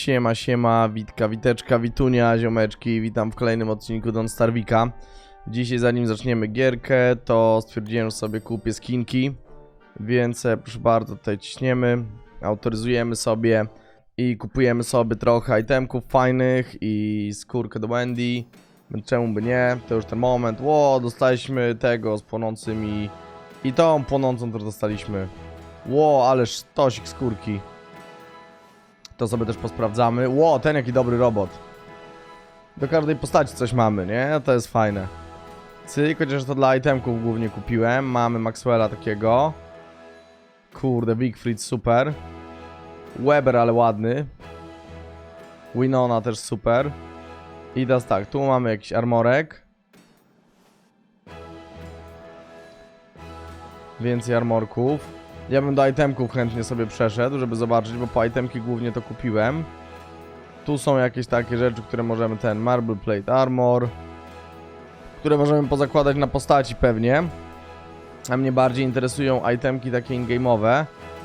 Siema, siema, witka, witeczka, witunia, ziomeczki, witam w kolejnym odcinku Don Starwika. Dzisiaj zanim zaczniemy gierkę, to stwierdziłem, że sobie kupię skinki, więc e, proszę bardzo, tutaj ciśniemy, autoryzujemy sobie i kupujemy sobie trochę itemków fajnych i skórkę do Wendy. Czemu by nie? To już ten moment. Ło, dostaliśmy tego z płonącymi i tą płonącą też dostaliśmy. Ło, ale sztosik skórki. To sobie też posprawdzamy. Ło, ten jaki dobry robot. Do każdej postaci coś mamy, nie? To jest fajne. Cyk, chociaż to dla itemków głównie kupiłem. Mamy Maxwella takiego. Kurde, Wigfried super. Weber, ale ładny. Winona też super. I teraz tak, tu mamy jakiś armorek. Więcej armorków. Ja bym do itemków chętnie sobie przeszedł, żeby zobaczyć, bo po itemki głównie to kupiłem. Tu są jakieś takie rzeczy, które możemy ten Marble Plate Armor, które możemy pozakładać na postaci pewnie. A mnie bardziej interesują itemki takie in-game'owe.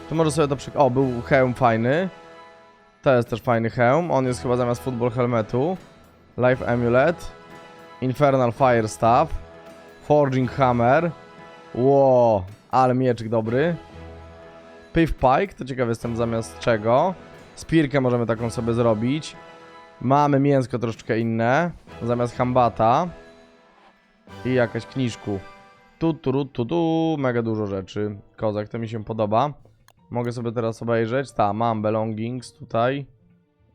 To może sobie to przy... O, był hełm fajny. To jest też fajny hełm. On jest chyba zamiast football helmetu. Life Amulet. Infernal Fire Staff. Forging Hammer. Ło, ale mieczyk dobry. Piv Pike, to ciekawy jestem zamiast czego. Spirkę możemy taką sobie zrobić. Mamy mięsko troszeczkę inne. Zamiast hambata. I jakaś kniżku. Tu, tu, tu, tu. Mega dużo rzeczy. Kozak, to mi się podoba. Mogę sobie teraz obejrzeć. Ta, mam belongings tutaj.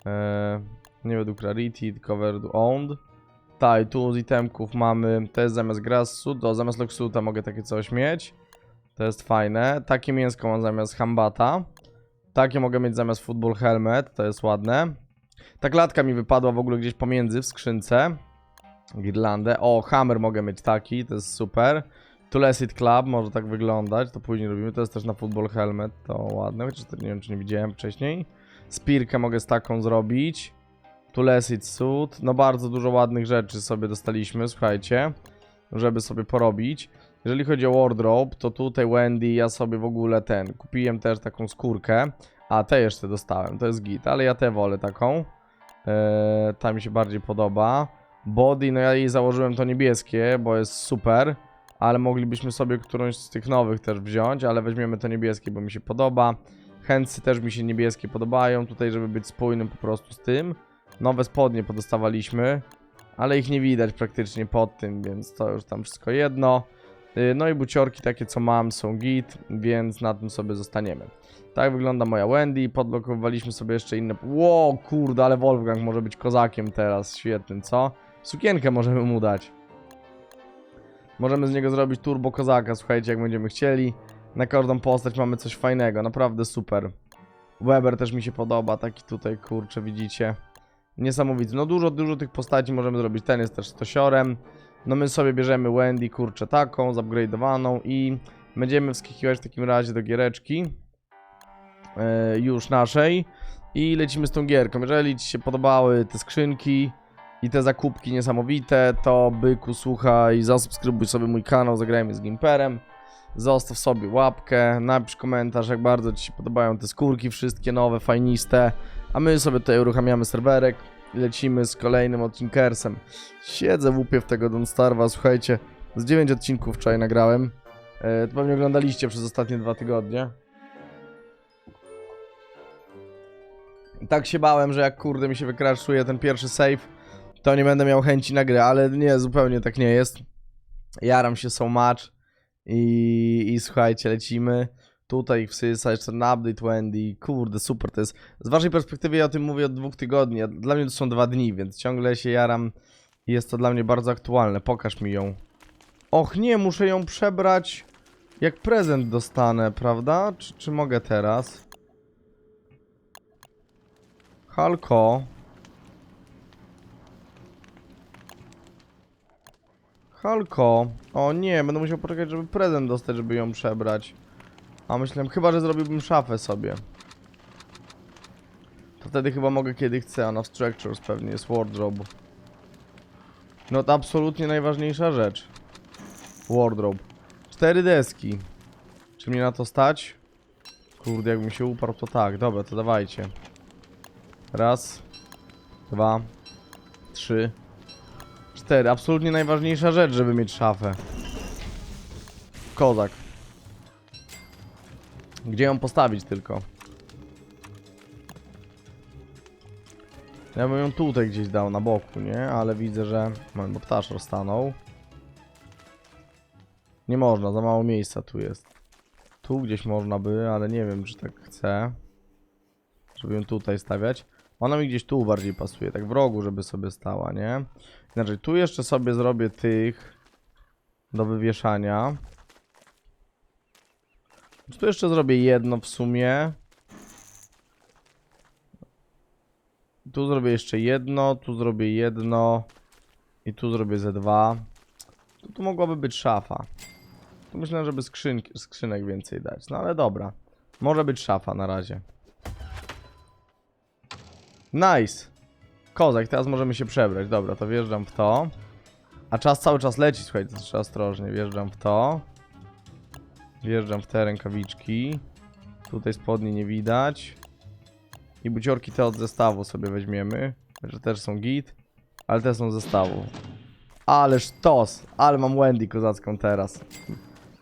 Eee, nie według rarity, covered owned. Tak, i tu z itemków mamy, to jest zamiast grasssuit, to zamiast locksuita mogę takie coś mieć. To jest fajne. Takie mięsko mam zamiast hambata. Takie mogę mieć zamiast football helmet, to jest ładne. Ta klatka mi wypadła w ogóle gdzieś pomiędzy w skrzynce. Girlandę. O, hammer mogę mieć taki, to jest super. Tulesit Club może tak wyglądać, to później robimy. To jest też na football helmet, to ładne, chociaż to nie wiem czy nie widziałem wcześniej. Spirkę mogę z taką zrobić. Tulesit Suit. No bardzo dużo ładnych rzeczy sobie dostaliśmy, słuchajcie, żeby sobie porobić. Jeżeli chodzi o wardrobe, to tutaj Wendy, ja sobie w ogóle ten, kupiłem też taką skórkę. A, te jeszcze dostałem, to jest git, ale ja tę wolę taką. Eee, ta mi się bardziej podoba. Body, no ja jej założyłem to niebieskie, bo jest super. Ale moglibyśmy sobie którąś z tych nowych też wziąć, ale weźmiemy to niebieskie, bo mi się podoba. Handsy też mi się niebieskie podobają, tutaj żeby być spójnym po prostu z tym. Nowe spodnie podostawaliśmy, ale ich nie widać praktycznie pod tym, więc to już tam wszystko jedno. Y, No i buciorki takie co mam są git, więc na tym sobie zostaniemy. Tak wygląda moja Wendy, podblokowaliśmy sobie jeszcze inne... Ło, kurde, ale Wolfgang może być kozakiem teraz, świetnym, co? Sukienkę możemy mu dać. Możemy z niego zrobić turbo kozaka, słuchajcie, jak będziemy chcieli. Na każdą postać mamy coś fajnego, naprawdę super. Weber też mi się podoba, taki tutaj, kurczę, widzicie. Niesamowity. No dużo, dużo tych postaci możemy zrobić. Ten jest też stosiorem. No my sobie bierzemy Wendy, kurczę, taką, zupgrade'owaną i będziemy wskakiwać w takim razie do giereczki e, już naszej i lecimy z tą gierką. Jeżeli Ci się podobały te skrzynki i te zakupki niesamowite, to byku słuchaj, zasubskrybuj sobie mój kanał, zagrajmy z Gimperem. Zostaw sobie łapkę, napisz komentarz, jak bardzo Ci się podobają te skórki, wszystkie nowe, fajniste. A my sobie tutaj uruchamiamy serwerek lecimy z kolejnym odcinkersem. Siedzę w w tego Don't Starva, słuchajcie, z 9 odcinków wczoraj nagrałem. E, to pewnie oglądaliście przez ostatnie dwa tygodnie. Tak się bałem, że jak kurde mi się wykraszuje ten pierwszy save, to nie będę miał chęci na grę, ale nie, zupełnie tak nie jest. Jaram się so much i, i słuchajcie, lecimy. Tutaj wsysa jeszcze ten update Wendy. Kurde, super to jest. Z waszej perspektywy ja o tym mówię od dwóch tygodni. a Dla mnie to są dwa dni, więc ciągle się jaram. i Jest to dla mnie bardzo aktualne. Pokaż mi ją. Och nie, muszę ją przebrać jak prezent dostanę, prawda? Czy, czy mogę teraz? Halko. Halko. O nie, będę musiał poczekać, żeby prezent dostać, żeby ją przebrać. A myślałem, chyba, że zrobiłbym szafę sobie. To wtedy chyba mogę kiedy chcę, a na structures pewnie jest wardrobe. No to absolutnie najważniejsza rzecz. Wardrobe. Cztery deski. Czy mnie na to stać? Kurde, jakbym się uparł, to tak. Dobra, to dawajcie. Raz, dwa, trzy, cztery. Absolutnie najważniejsza rzecz, żeby mieć szafę. Kozak. Gdzie ją postawić tylko? Ja bym ją tutaj gdzieś dał na boku, nie? Ale widzę, że... Moment, bo ptasz rozstanął. Nie można, za mało miejsca tu jest. Tu gdzieś można by, ale nie wiem, czy tak chcę. Żeby ją tutaj stawiać. Ona mi gdzieś tu bardziej pasuje, tak w rogu, żeby sobie stała, nie? Inaczej, tu jeszcze sobie zrobię tych do wywieszania. Tu jeszcze zrobię jedno w sumie. Tu zrobię jeszcze jedno, tu zrobię jedno i tu zrobię ze dwa. Tu, tu mogłaby być szafa. Tu myślę, żeby skrzynki, skrzynek więcej dać. No ale dobra. Może być szafa na razie. Nice. Kozak, teraz możemy się przebrać. Dobra, to wjeżdżam w to. A czas cały czas leci, słuchajcie, to trzeba ostrożnie. Wjeżdżam w to. Wjeżdżam w te rękawiczki. Tutaj spodni nie widać. I buciorki te od zestawu sobie weźmiemy. Że też są git. Ale te są z zestawu. Ale sztos! Ale mam Wendy kozacką teraz.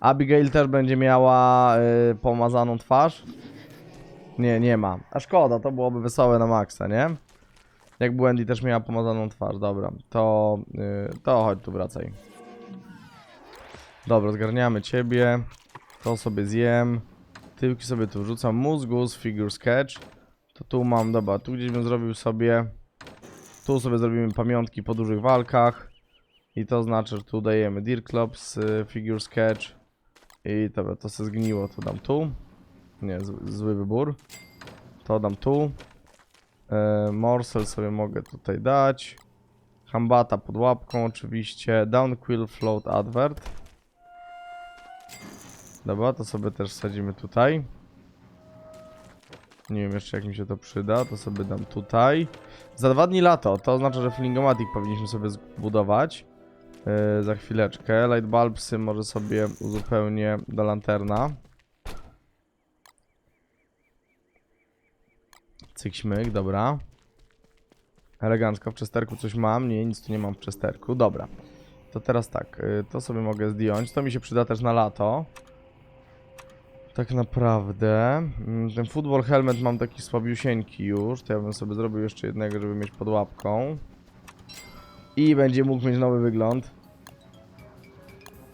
Abigail też będzie miała y, pomazaną twarz. Nie, nie ma. A szkoda, to byłoby wesołe na maksa, nie? Jak Wendy też miała pomazaną twarz, dobra. To, y, to chodź tu, wracaj. Dobra, zgarniamy ciebie. To sobie zjem. Tyłki sobie tu wrzucam. Mózgus, figure sketch. To tu mam, dobra, tu gdzieś bym zrobił sobie... Tu sobie zrobimy pamiątki po dużych walkach. I to znaczy, że tu dajemy Deer Clubs, y, figure sketch. I dobra, to se zgniło, to dam tu. Nie, zły wybór. To dam tu. E, morsel sobie mogę tutaj dać. Hambata pod łapką oczywiście. Downquill float advert. Dobra, to sobie też wsadzimy tutaj. Nie wiem jeszcze jak mi się to przyda, to sobie dam tutaj. Za dwa dni lato, to oznacza, że Flingomatic powinniśmy sobie zbudować. Yy, za chwileczkę. Light bulbsy może sobie uzupełnię do lanterna. Cyk dobra. Elegancko, w przesterku coś mam? Nie, nic tu nie mam w przesterku. Dobra. To teraz tak, yy, to sobie mogę zdjąć. To mi się przyda też na lato. Tak naprawdę. Mm, Ten football helmet mam taki słabiusieńki już. To ja bym sobie zrobił jeszcze jednego, żeby mieć pod łapką. I będzie mógł mieć nowy wygląd.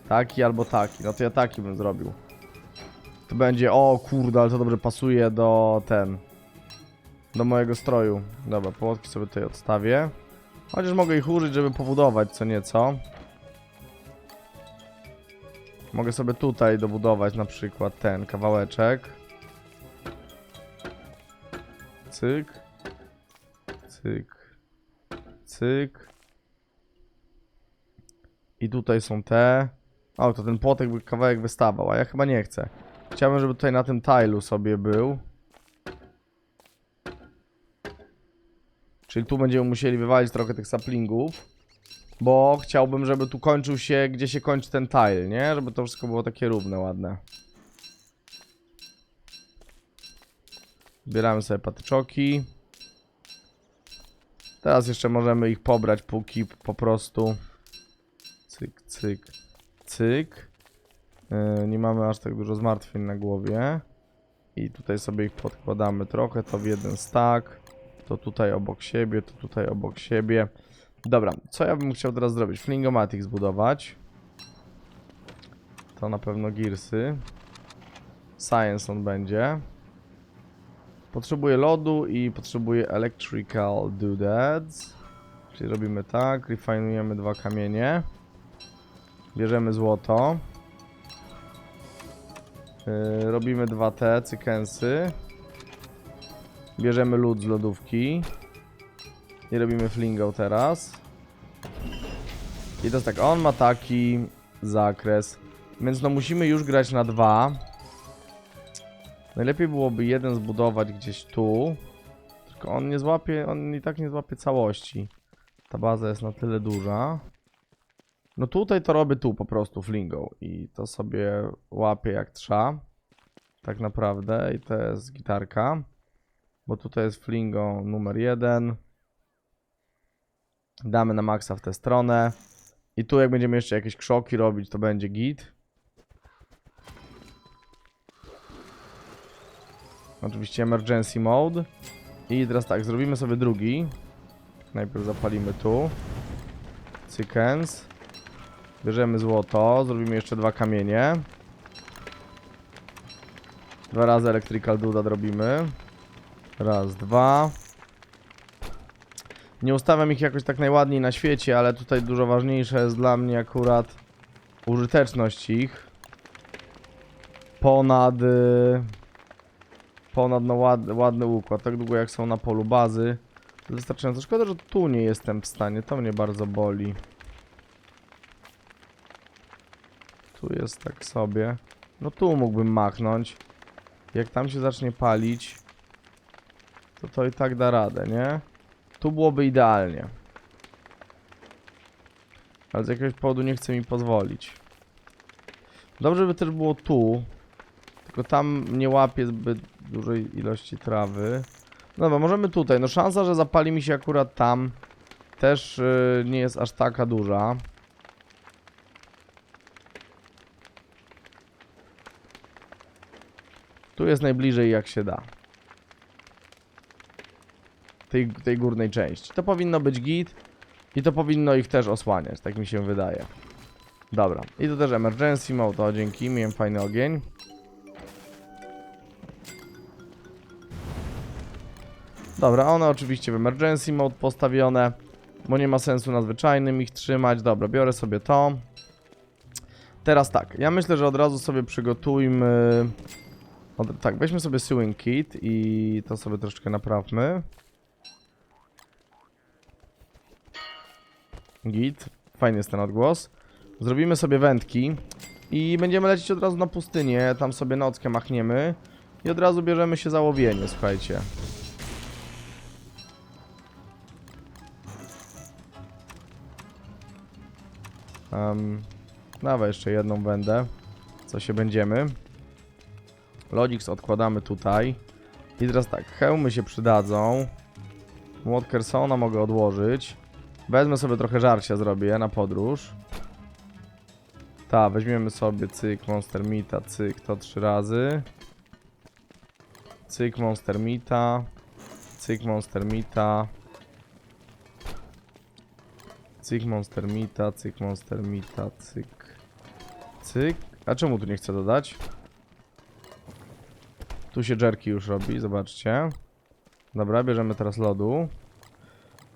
Taki albo taki. No to ja taki bym zrobił. To będzie, o kurde, ale to dobrze pasuje do ten. Do mojego stroju. Dobra, płotki sobie tutaj odstawię. Chociaż mogę ich użyć, żeby pobudować co nieco. Mogę sobie tutaj dobudować na przykład ten kawałeczek. Cyk. Cyk. Cyk. I tutaj są te. O, to ten płotek by kawałek wystawał, a ja chyba nie chcę. Chciałbym, żeby tutaj na tym tilu sobie był. Czyli tu będziemy musieli wywalić trochę tych saplingów. Bo chciałbym, żeby tu kończył się, gdzie się kończy ten tile, nie? Żeby to wszystko było takie równe, ładne. Zbieramy sobie patyczoki. Teraz jeszcze możemy ich pobrać, póki po prostu... Cyk, cyk, cyk. Yy, nie mamy aż tak dużo zmartwień na głowie. I tutaj sobie ich podkładamy trochę, to w jeden stack. To tutaj obok siebie, to tutaj obok siebie. Dobra, co ja bym chciał teraz zrobić? Flingomatic zbudować. To na pewno Gearsy. Science on będzie. Potrzebuję lodu i potrzebuję electrical doodads. Czyli robimy tak, refinujemy dwa kamienie. Bierzemy złoto. Yy, robimy dwa te cykensy. Bierzemy lód z lodówki. I robimy flingą teraz. I to jest tak, on ma taki zakres. Więc no musimy już grać na dwa. Najlepiej byłoby jeden zbudować gdzieś tu. Tylko on nie złapie, on i tak nie złapie całości. Ta baza jest na tyle duża. No tutaj to robię tu po prostu flingą. I to sobie łapię jak trzeba. Tak naprawdę. I to jest gitarka. Bo tutaj jest flingo numer jeden. Damy na maksa w tę stronę. I tu jak będziemy jeszcze jakieś krzoki robić, to będzie git. Oczywiście emergency mode. I teraz tak, zrobimy sobie drugi. Najpierw zapalimy tu. Cykens. Bierzemy złoto, zrobimy jeszcze dwa kamienie. Dwa razy electrical duda robimy. Raz, dwa. Nie ustawiam ich jakoś tak najładniej na świecie, ale tutaj dużo ważniejsza jest dla mnie akurat użyteczność ich. Ponad... y, Ponad no ład, ładny układ. Tak długo jak są na polu bazy. Wystarczająco. Szkoda, że tu nie jestem w stanie. To mnie bardzo boli. Tu jest tak sobie. No tu mógłbym machnąć. Jak tam się zacznie palić, to to i tak da radę, nie? Tu byłoby idealnie. Ale z jakiegoś powodu nie chce mi pozwolić. Dobrze by też było tu. Tylko tam nie łapie zbyt dużej ilości trawy. Dobra, możemy tutaj. No szansa, że zapali mi się akurat tam też yy, nie jest aż taka duża. Tu jest najbliżej jak się da. Tej, tej górnej części. To powinno być git. I to powinno ich też osłaniać, tak mi się wydaje. Dobra. I to też emergency mode, o dzięki, miałem fajny ogień. Dobra, one oczywiście w emergency mode postawione, bo nie ma sensu na zwyczajnym ich trzymać. Dobra, biorę sobie to. Teraz tak, ja myślę, że od razu sobie przygotujmy... Od, tak, weźmy sobie sewing kit i to sobie troszeczkę naprawmy. Git, fajny jest ten odgłos. Zrobimy sobie wędki i będziemy lecieć od razu na pustynię, tam sobie nockę machniemy i od razu bierzemy się za łowienie, słuchajcie. Um, dawaj jeszcze jedną wędę, co się będziemy. Logix odkładamy tutaj. I teraz tak, hełmy się przydadzą. Młot Kersona mogę odłożyć. Wezmę sobie trochę żarcia, zrobię na podróż. Ta, weźmiemy sobie cyk, Monster Mita, cyk, to trzy razy. Cyk, Monster Mita. Cyk, Monster Mita. Cyk, Monster Mita, cyk, Monster Mita, cyk. Cyk. A czemu tu nie chcę dodać? Tu się jerky już robi, zobaczcie. Dobra, bierzemy teraz lodu.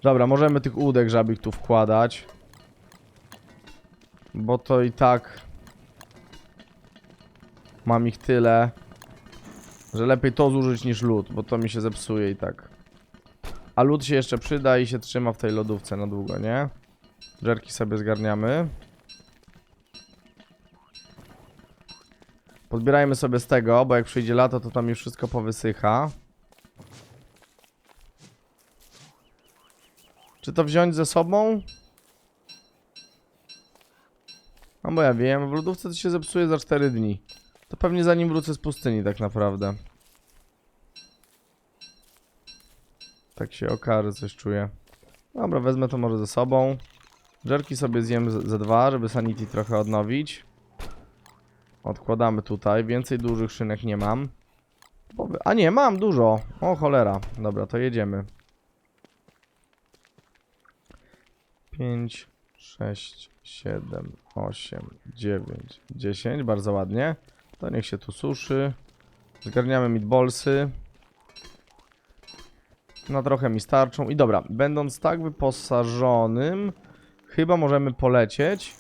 Dobra, możemy tych łódek żabich tu wkładać. Bo to i tak... Mam ich tyle, że lepiej to zużyć niż lód, bo to mi się zepsuje i tak. A lód się jeszcze przyda i się trzyma w tej lodówce na długo, nie? Żerki sobie zgarniamy. Podbierajmy sobie z tego, bo jak przyjdzie lato, to tam mi wszystko powysycha. To wziąć ze sobą? No bo ja wiem, w lodówce to się zepsuje za 4 dni. To pewnie zanim wrócę z pustyni tak naprawdę. Tak się okaże, coś czuję. Dobra, wezmę to może ze sobą. Żerki sobie zjem ze dwa, żeby sanity trochę odnowić. Odkładamy tutaj. Więcej dużych szynek nie mam. A nie, mam dużo. O cholera. Dobra, to jedziemy. 5, 6, 7, 8, 9, 10. Bardzo ładnie. To niech się tu suszy. Zgarniamy meatballsy. No trochę mi starczą. I dobra, będąc tak wyposażonym, chyba możemy polecieć.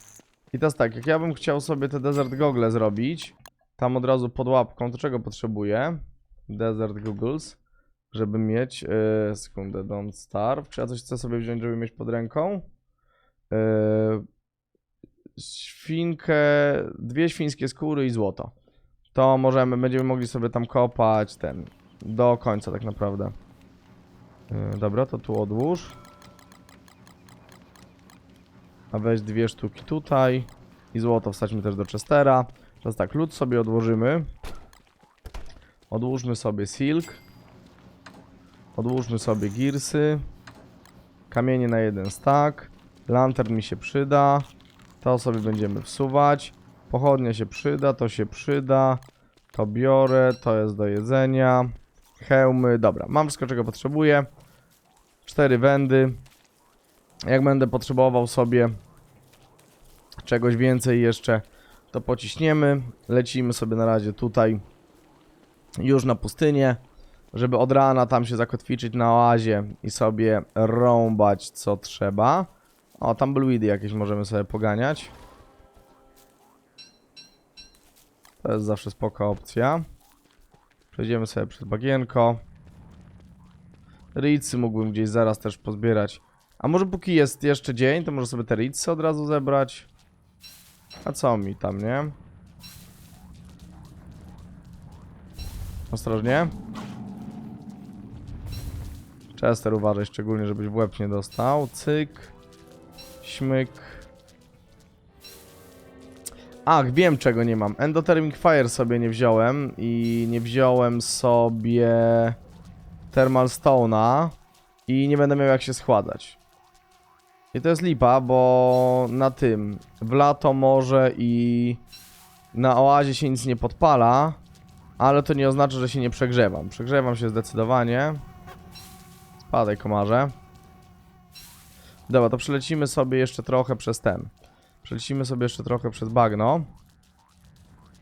I teraz tak, jak ja bym chciał sobie te desert gogle zrobić, tam od razu pod łapką, to czego potrzebuję? Desert goggles, żeby mieć, yy, sekundę, don't starve, czy ja coś chcę sobie wziąć, żeby mieć pod ręką? Yy, świnkę, dwie świńskie skóry i złoto. To możemy, będziemy mogli sobie tam kopać ten, do końca tak naprawdę. Yy, dobra, to tu odłóż. A weź dwie sztuki tutaj. I złoto wsadźmy też do Chestera. Teraz tak, lód sobie odłożymy. Odłóżmy sobie silk. Odłóżmy sobie girsy. Kamienie na jeden stack. Lantern mi się przyda. To sobie będziemy wsuwać. Pochodnia się przyda, to się przyda. To biorę, to jest do jedzenia. Hełmy, dobra, mam wszystko czego potrzebuję. Cztery wędy. Jak będę potrzebował sobie czegoś więcej jeszcze, to pociśniemy. Lecimy sobie na razie tutaj już na pustynię, żeby od rana tam się zakotwiczyć na oazie i sobie rąbać co trzeba. O, tam bluidy jakieś możemy sobie poganiać. To jest zawsze spoko opcja. Przejdziemy sobie przez bagienko. Ricy mógłbym gdzieś zaraz też pozbierać. A może póki jest jeszcze dzień, to może sobie te ricy od razu zebrać? A co mi tam, nie? Ostrożnie. Chester uważaj szczególnie, żebyś w łeb nie dostał. Cyk. Śmyk. Ach, wiem czego nie mam. Endothermic Fire sobie nie wziąłem i nie wziąłem sobie Thermal Stone'a i nie będę miał jak się schładzać. I to jest lipa, bo na tym w lato może i na oazie się nic nie podpala, ale to nie oznacza, że się nie przegrzewam. Przegrzewam się zdecydowanie. Spadaj komarze. Dobra, to przelecimy sobie jeszcze trochę przez ten. Przelecimy sobie jeszcze trochę przez bagno.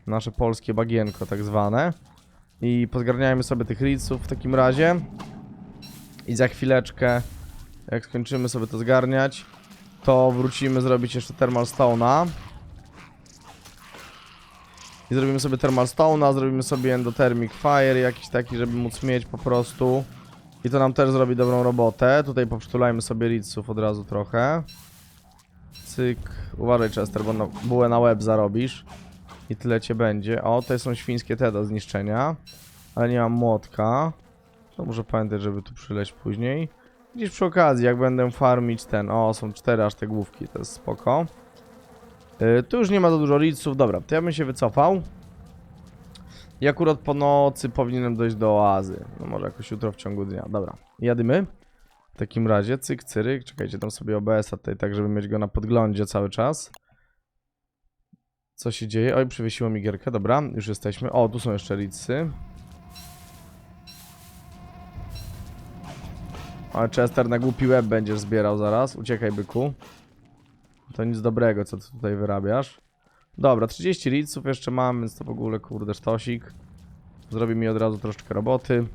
Nasze polskie bagienko tak zwane. I pozgarniajmy sobie tych ridsów w takim razie. I za chwileczkę, jak skończymy sobie to zgarniać, to wrócimy zrobić jeszcze Thermal Stone'a. I zrobimy sobie Thermal Stone'a, zrobimy sobie Endothermic Fire jakiś taki, żeby móc mieć po prostu. I to nam też zrobi dobrą robotę. Tutaj poprzytulajmy sobie ridsów od razu trochę. Cyk. Uważaj Chester, bo na, bułę na łeb zarobisz. I tyle cię będzie. O, tutaj są świńskie te do zniszczenia. Ale nie mam młotka. To muszę pamiętać, żeby tu przyleć później. Gdzieś przy okazji, jak będę farmić ten... O, są cztery aż te główki, to jest spoko. Yy, tu już nie ma za dużo ridsów. Dobra, to ja bym się wycofał. I akurat po nocy powinienem dojść do oazy. No może jakoś jutro w ciągu dnia. Dobra, jadymy. W takim razie, cyk, cyryk. Czekajcie, tam sobie OBS-a tutaj, tak żeby mieć go na podglądzie cały czas. Co się dzieje? Oj, przywiesiło mi gierkę, dobra, już jesteśmy. O, tu są jeszcze ridsy. Ale Chester na głupi web będziesz zbierał zaraz. Uciekaj, byku. To nic dobrego, co ty tutaj wyrabiasz. Dobra, 30 ridsów jeszcze mam, więc to w ogóle, kurde, sztosik. Zrobi mi od razu troszeczkę roboty.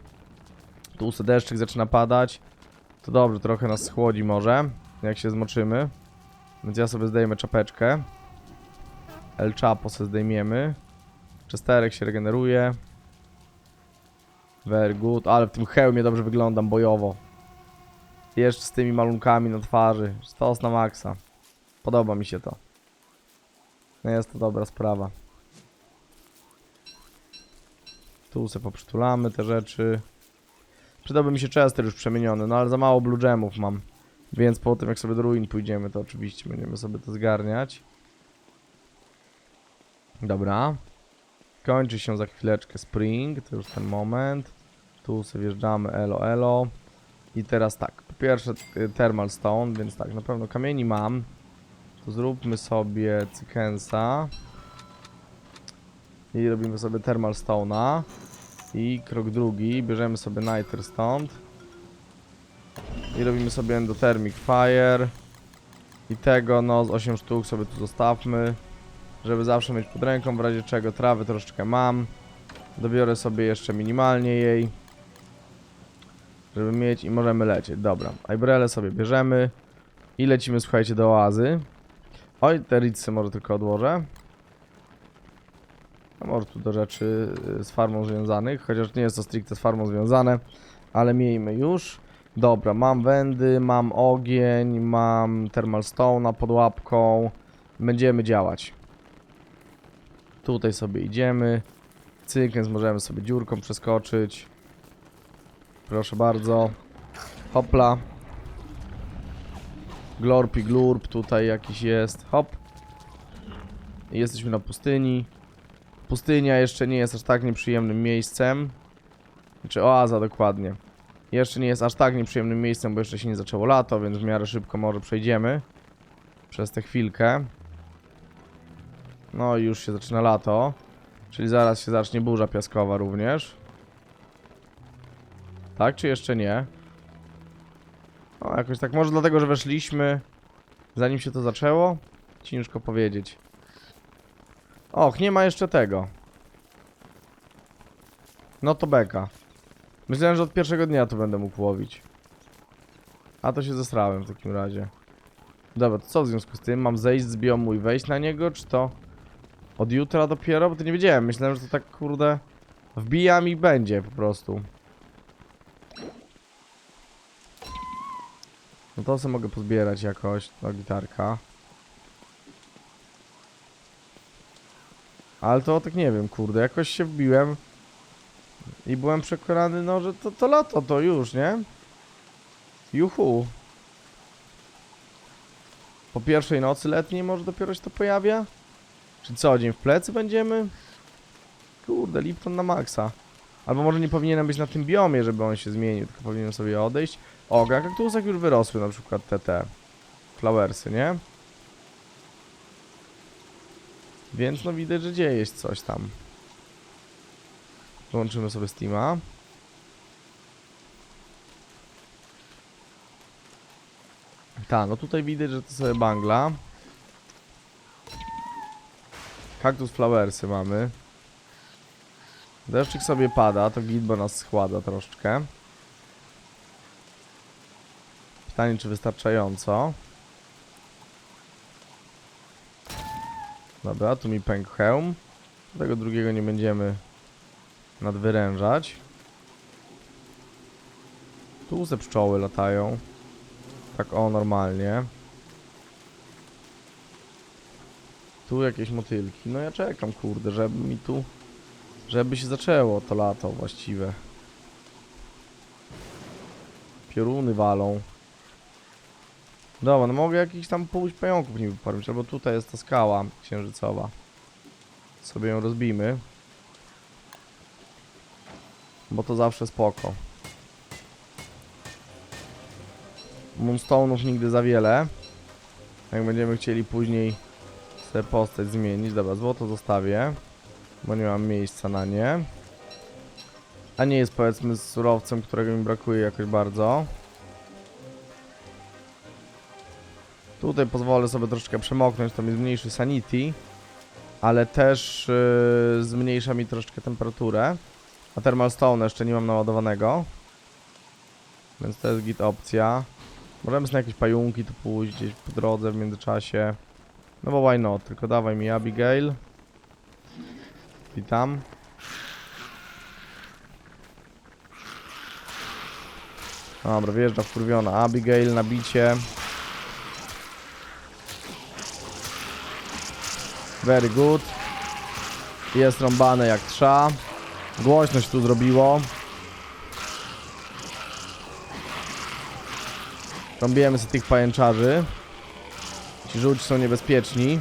Tu deszczyk zaczyna padać. To dobrze, trochę nas schłodzi może, jak się zmoczymy. Więc ja sobie zdejmę czapeczkę. El Chapo sobie zdejmiemy. Chesterek się regeneruje. Very good. Ale w tym hełmie dobrze wyglądam bojowo. Jeszcze z tymi malunkami na twarzy. Stos na maksa. Podoba mi się to. No jest to dobra sprawa. Tu sobie poprzytulamy te rzeczy. Przydałby mi się Chester już przemieniony, no ale za mało blue gemów mam. Więc po tym jak sobie do ruin pójdziemy, to oczywiście będziemy sobie to zgarniać. Dobra. Kończy się za chwileczkę spring, to już ten moment. Tu sobie wjeżdżamy elo elo. I teraz tak, po pierwsze y, thermal stone, więc tak, na pewno kamieni mam. Zróbmy sobie cykensa. I robimy sobie thermal stone'a. I krok drugi, bierzemy sobie niter stąd. I robimy sobie endothermic fire. I tego no z 8 sztuk sobie tu zostawmy. Żeby zawsze mieć pod ręką, w razie czego trawy troszeczkę mam. Dobiorę sobie jeszcze minimalnie jej. Żeby mieć i możemy lecieć. Dobra, Ibrele sobie bierzemy. I lecimy, słuchajcie, do oazy. Oj, te ridsy może tylko odłożę. A może tu do rzeczy y, z farmą związanych, chociaż nie jest to stricte z farmą związane, ale miejmy już. Dobra, mam wędy, mam ogień, mam thermal stone'a pod łapką. Będziemy działać. Tutaj sobie idziemy. Cyk, możemy sobie dziurką przeskoczyć. Proszę bardzo. Hopla. Glorpi glurp tutaj jakiś jest. Hop. I jesteśmy na pustyni. Pustynia jeszcze nie jest aż tak nieprzyjemnym miejscem. Czy oaza dokładnie. Jeszcze nie jest aż tak nieprzyjemnym miejscem, bo jeszcze się nie zaczęło lato, więc w miarę szybko może przejdziemy. Przez tę chwilkę. No i już się zaczyna lato. Czyli zaraz się zacznie burza piaskowa również. Tak, czy jeszcze nie? No jakoś tak, może dlatego, że weszliśmy zanim się to zaczęło? Ciężko powiedzieć. Och, nie ma jeszcze tego. No to beka. Myślałem, że od pierwszego dnia to będę mógł łowić. A to się zesrałem w takim razie. Dobra, to co w związku z tym? Mam zejść z biomu i wejść na niego, czy to od jutra dopiero? Bo to nie wiedziałem. Myślałem, że to tak kurde wbijam i będzie po prostu. No to sobie mogę pozbierać jakoś, ta gitarka. Ale to tak nie wiem, kurde, jakoś się wbiłem i byłem przekonany, no, że to, to lato, to już, nie? Juhu. Po pierwszej nocy letniej może dopiero się to pojawia? Czy co, dzień w plecy będziemy? Kurde, Lipton na maksa. Albo może nie powinienem być na tym biomie, żeby on się zmienił, tylko powinienem sobie odejść. O, na kaktusach już wyrosły na przykład te, te flowersy, nie? Więc no widać, że dzieje się coś tam. Włączymy sobie Steama. Tak, no tutaj widać, że to sobie bangla. Kaktus flowersy mamy. Deszczyk sobie pada, to git, bo nas schładza troszeczkę. Pytanie, czy wystarczająco. Dobra, tu mi pękł hełm. Tego drugiego nie będziemy nadwyrężać. Tu ze pszczoły latają. Tak o, normalnie. Tu jakieś motylki. No ja czekam, kurde, żeby mi tu... Żeby się zaczęło to lato właściwe. Pioruny walą. Dobra, no mogę jakiś tam pójść pająków niby pofarmić, albo tutaj jest ta skała księżycowa. Sobie ją rozbijmy. Bo to zawsze spoko. Moonstone'ów nigdy za wiele. Jak będziemy chcieli później sobie postać zmienić. Dobra, złoto zostawię. Bo nie mam miejsca na nie. A nie jest powiedzmy surowcem, którego mi brakuje jakoś bardzo. Tutaj pozwolę sobie troszeczkę przemoknąć, to mi zmniejszy sanity. Ale też yy, zmniejsza mi troszeczkę temperaturę. A thermal stone jeszcze nie mam naładowanego. Więc to jest git opcja. Możemy sobie jakieś pająki tu pójść gdzieś po drodze w międzyczasie. No bo why not, tylko dawaj mi Abigail. Witam. Dobra, wjeżdża wkurwiona Abigail na Very good. Jest rąbane jak trza. Głośno się tu zrobiło. Rąbiemy sobie tych pajęczarzy. Ci żółci są niebezpieczni.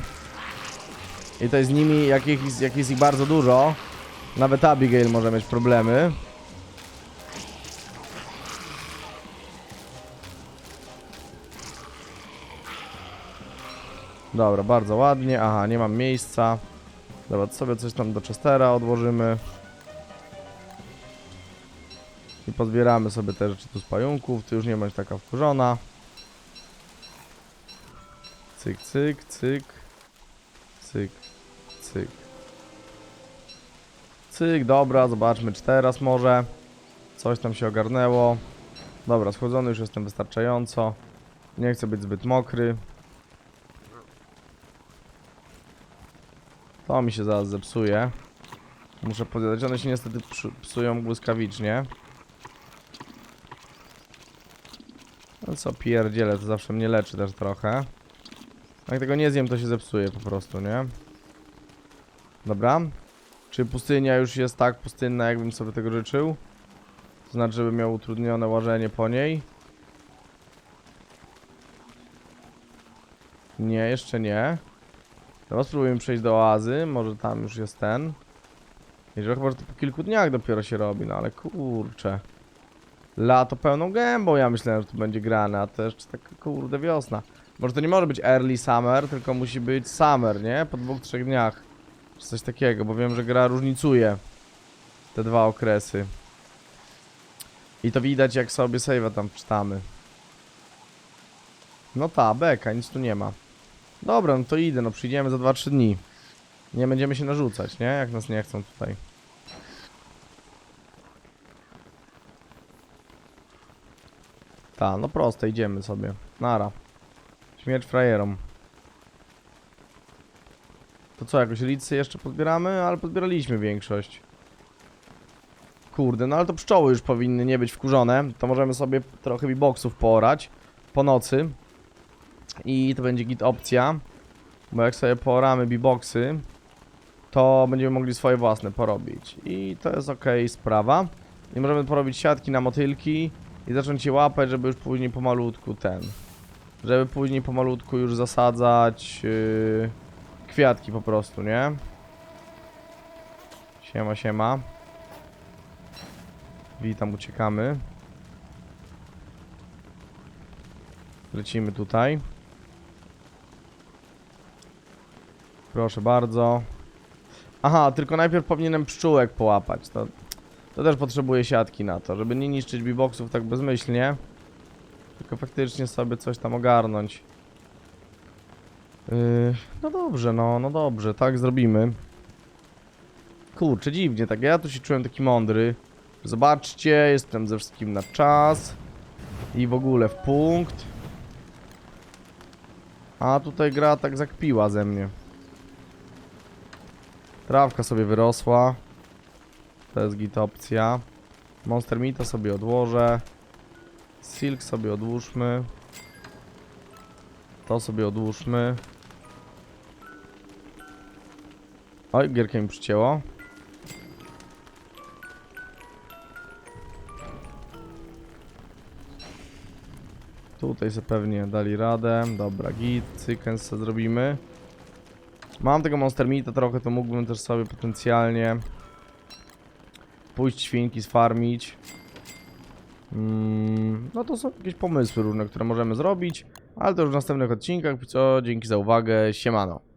I to jest z nimi, jak, ich, jak jest ich bardzo dużo, nawet Abigail może mieć problemy. Dobra, bardzo ładnie. Aha, nie mam miejsca. Dobra, sobie coś tam do Chestera odłożymy. I pozbieramy sobie te rzeczy tu z pająków. Ty już nie bądź taka wkurzona. Cyk, cyk, cyk. Cyk, cyk. Cyk, dobra, zobaczmy, czy teraz może. Coś tam się ogarnęło. Dobra, schłodzony już jestem wystarczająco. Nie chcę być zbyt mokry. To mi się zaraz zepsuje. Muszę podjadać. One się niestety psu- psują błyskawicznie. No co, pierdziele, to zawsze mnie leczy też trochę. Jak tego nie zjem, to się zepsuje po prostu, nie? Dobra. Czy pustynia już jest tak pustynna, jakbym sobie tego życzył? To znaczy, żeby miał utrudnione łażenie po niej? Nie, jeszcze nie. Teraz spróbujemy przejść do oazy, może tam już jest ten. Jeżeli chyba, że to po kilku dniach dopiero się robi, no ale kurczę. lato pełną gębą, ja myślałem, że to będzie grane, a jeszcze taka kurde wiosna. Może to nie może być early summer, tylko musi być summer, nie? Po dwóch, trzech dniach. Czy coś takiego, bo wiem, że gra różnicuje te dwa okresy. I to widać jak sobie save'a tam czytamy. No ta, beka, nic tu nie ma. Dobra, no to idę, no przyjdziemy za 2-3 dni. Nie będziemy się narzucać, nie? Jak nas nie chcą tutaj. Ta, no proste, idziemy sobie. Nara. Śmierć frajerom. To co, jakoś licy jeszcze podbieramy? Ale podbieraliśmy większość. Kurde, no ale to pszczoły już powinny nie być wkurzone. To możemy sobie trochę b-boxów poorać po nocy. I to będzie git opcja. Bo jak sobie pooramy b-boxy, to będziemy mogli swoje własne porobić. I to jest ok sprawa. I możemy porobić siatki na motylki i zacząć je łapać, żeby już później pomalutku ten. Żeby później pomalutku już zasadzać yy, kwiatki po prostu, nie? Siema, siema. Witam, uciekamy. Lecimy tutaj. Proszę bardzo. Aha, tylko najpierw powinienem pszczółek połapać. To, to też potrzebuję siatki na to, żeby nie niszczyć b-boxów tak bezmyślnie. Tylko faktycznie sobie coś tam ogarnąć. Yy, no dobrze, no, no dobrze, tak zrobimy. Kurczę, dziwnie, tak ja tu się czułem taki mądry. Zobaczcie, jestem ze wszystkim na czas. I w ogóle w punkt. A tutaj gra tak zakpiła ze mnie. Trawka sobie wyrosła. To jest git opcja. Monster Meata sobie odłożę. Silk sobie odłóżmy. To sobie odłóżmy. Oj, gierkę mi przycięło. Tutaj sobie pewnie dali radę. Dobra, git, cykens sobie zrobimy. Mam tego Monster Meata trochę, to mógłbym też sobie potencjalnie pójść świnki sfarmić. Mm, no to są jakieś pomysły różne, które możemy zrobić, ale to już w następnych odcinkach. Co, dzięki za uwagę, siemano.